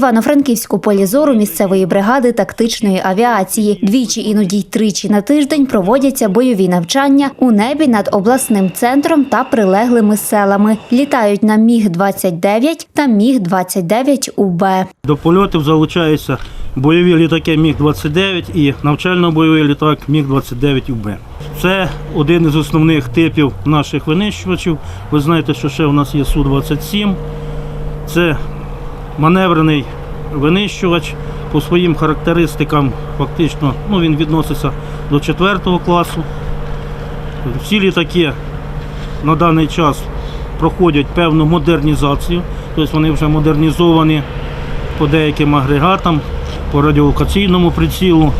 Івано-Франківську полі зору місцевої бригади тактичної авіації. Двічі, іноді й тричі на тиждень проводяться бойові навчання у небі над обласним центром та прилеглими селами. Літають на Міг-29 та Міг-29УБ. До польотів залучаються бойові літаки Міг-29 і навчально-бойовий літак Міг-29УБ. Це один із основних типів наших винищувачів. Ви знаєте, що ще у нас є Су-27. Це маневрений винищувач. По своїм характеристикам фактично ну, він відноситься до 4 класу. Всі літаки на даний час проходять певну модернізацію, тобто вони вже модернізовані по деяким агрегатам, по радіолокаційному прицілу.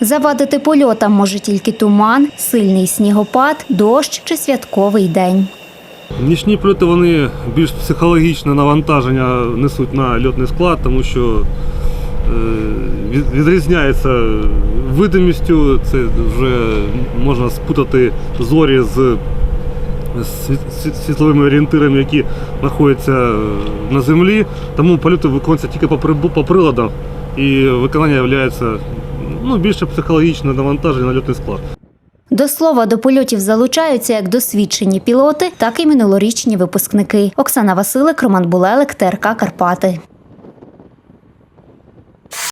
Завадити польотам може тільки туман, сильний снігопад, дощ чи святковий день. Нічні польоти вони більш психологічне навантаження несуть на льотний склад, тому що е, відрізняється видимістю, це вже можна спутати зорі з світ- світ- світловими орієнтирами, які знаходяться е, на землі. Тому польоти виконуються тільки по, приладах і виконання є ну, більше психологічне навантаження на льотний склад. До слова, до польотів залучаються як досвідчені пілоти, так і минулорічні випускники. Оксана Василик, Роман Булелик, ТРК Карпати.